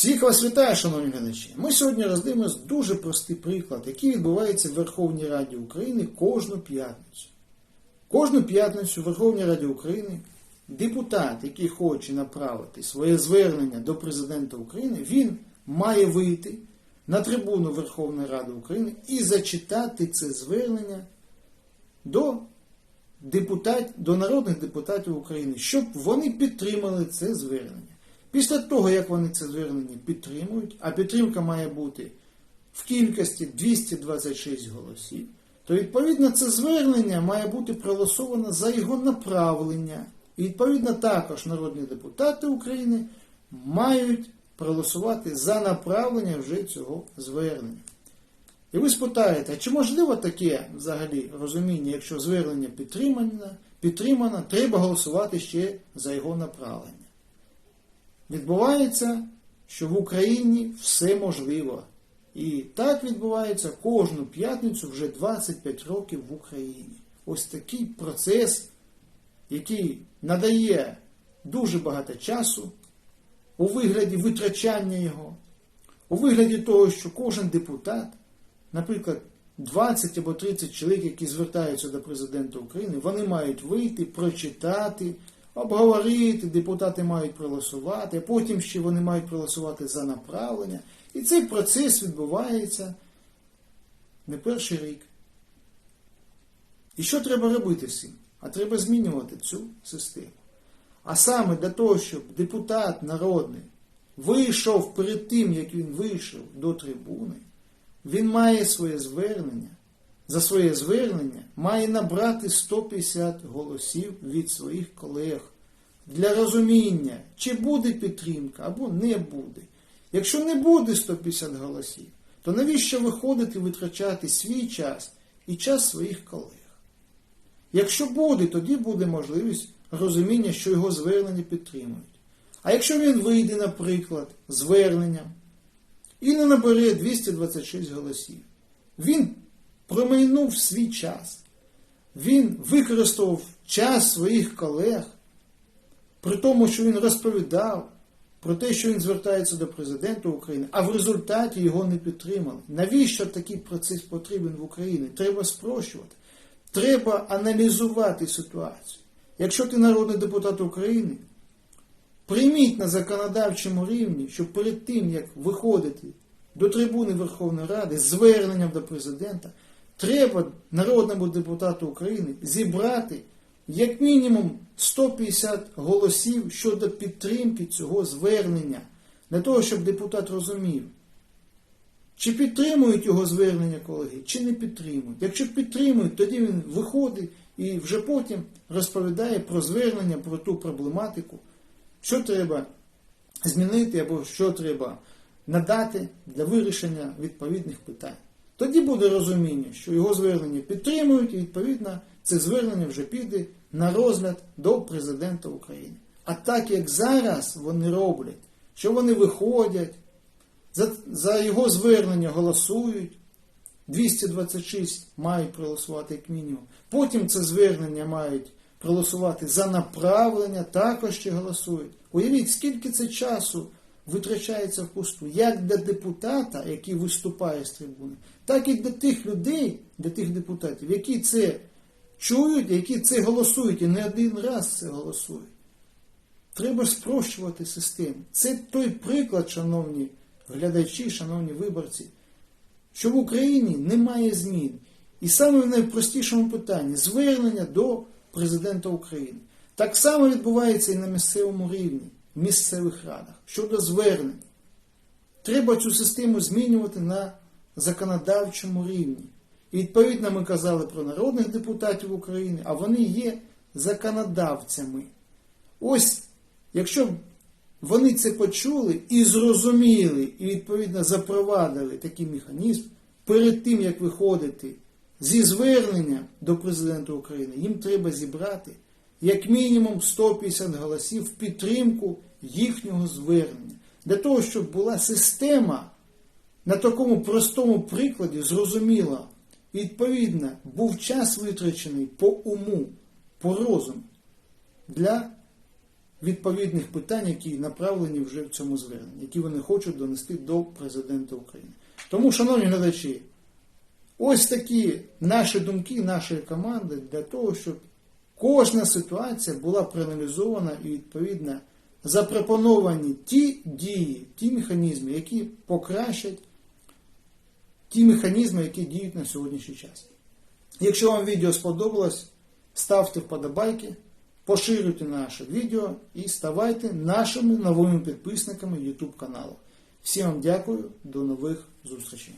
Всіх вас вітаю, шановні глядачі. Ми сьогодні роздивимось дуже простий приклад, який відбувається в Верховній Раді України кожну п'ятницю. Кожну п'ятницю в Верховній Раді України депутат, який хоче направити своє звернення до президента України, він має вийти на трибуну Верховної Ради України і зачитати це звернення до депутат, до народних депутатів України, щоб вони підтримали це звернення. Після того, як вони це звернення підтримують, а підтримка має бути в кількості 226 голосів, то відповідно це звернення має бути проголосовано за його направлення. І відповідно також народні депутати України мають проголосувати за направлення вже цього звернення. І ви спитаєте, чи можливо таке взагалі розуміння, якщо звернення підтримано, підтримано, треба голосувати ще за його направлення? Відбувається, що в Україні все можливо. І так відбувається кожну п'ятницю вже 25 років в Україні. Ось такий процес, який надає дуже багато часу у вигляді витрачання його, у вигляді того, що кожен депутат, наприклад, 20 або 30 чоловік, які звертаються до президента України, вони мають вийти, прочитати, обговорити, депутати мають проголосувати, потім ще вони мають проголосувати за направлення. І цей процес відбувається не перший рік. І що треба робити цим? А треба змінювати цю систему. А саме для того, щоб депутат народний вийшов перед тим, як він вийшов до трибуни, він має своє звернення. За своє звернення має набрати 150 голосів від своїх колег для розуміння, чи буде підтримка або не буде. Якщо не буде 150 голосів, то навіщо виходити витрачати свій час і час своїх колег? Якщо буде, тоді буде можливість розуміння, що його звернення підтримують. А якщо він вийде, наприклад, зверненням і не набере 226 голосів, він промайнув свій час, він використовував час своїх колег, при тому, що він розповідав про те, що він звертається до президента України, а в результаті його не підтримали. Навіщо такий процес потрібен в Україні? Треба спрощувати. Треба аналізувати ситуацію. Якщо ти народний депутат України, прийміть на законодавчому рівні, що перед тим, як виходити до трибуни Верховної Ради зверненням до президента, треба народному депутату України зібрати як мінімум 150 голосів щодо підтримки цього звернення, для того, щоб депутат розумів, чи підтримують його звернення колеги, чи не підтримують. Якщо підтримують, тоді він виходить і вже потім розповідає про звернення, про ту проблематику, що треба змінити або що треба надати для вирішення відповідних питань. Тоді буде розуміння, що його звернення підтримують, і відповідно це звернення вже піде на розгляд до президента України. А так як зараз вони роблять, що вони виходять, за, за його звернення голосують, 226 мають проголосувати як мінімум. Потім це звернення мають проголосувати за направлення, також ще голосують. Уявіть, скільки це часу витрачається впусту, як для депутата, який виступає з трибуни, так і для тих людей, для тих депутатів, які це чують, які це голосують і не один раз це голосують. Треба спрощувати систему. Це той приклад, шановні глядачі, шановні виборці, що в Україні немає змін. І саме в найпростішому питанні звернення до президента України. Так само відбувається і на місцевому рівні, місцевих радах щодо звернень. Треба цю систему змінювати на законодавчому рівні. І відповідно ми казали про народних депутатів України, а вони є законодавцями. Ось, якщо б вони це почули і зрозуміли, і відповідно запровадили такий механізм, перед тим, як виходити зі звернення до президента України, їм треба зібрати як мінімум 150 голосів в підтримку їхнього звернення. Для того, щоб була система на такому простому прикладі зрозуміла. І, відповідно, був час витрачений по уму, по розуму для відповідних питань, які направлені вже в цьому зверненні, які вони хочуть донести до президента України. Тому, шановні глядачі, ось такі наші думки, нашої команди для того, щоб кожна ситуація була проаналізована і відповідно запропоновані ті дії, ті механізми, які покращать ті механізми, які діють на сьогоднішній час. Якщо вам відео сподобалось, ставте вподобайки, поширюйте наше відео і ставайте нашими новими підписниками YouTube каналу. Всім вам дякую, до нових зустрічей.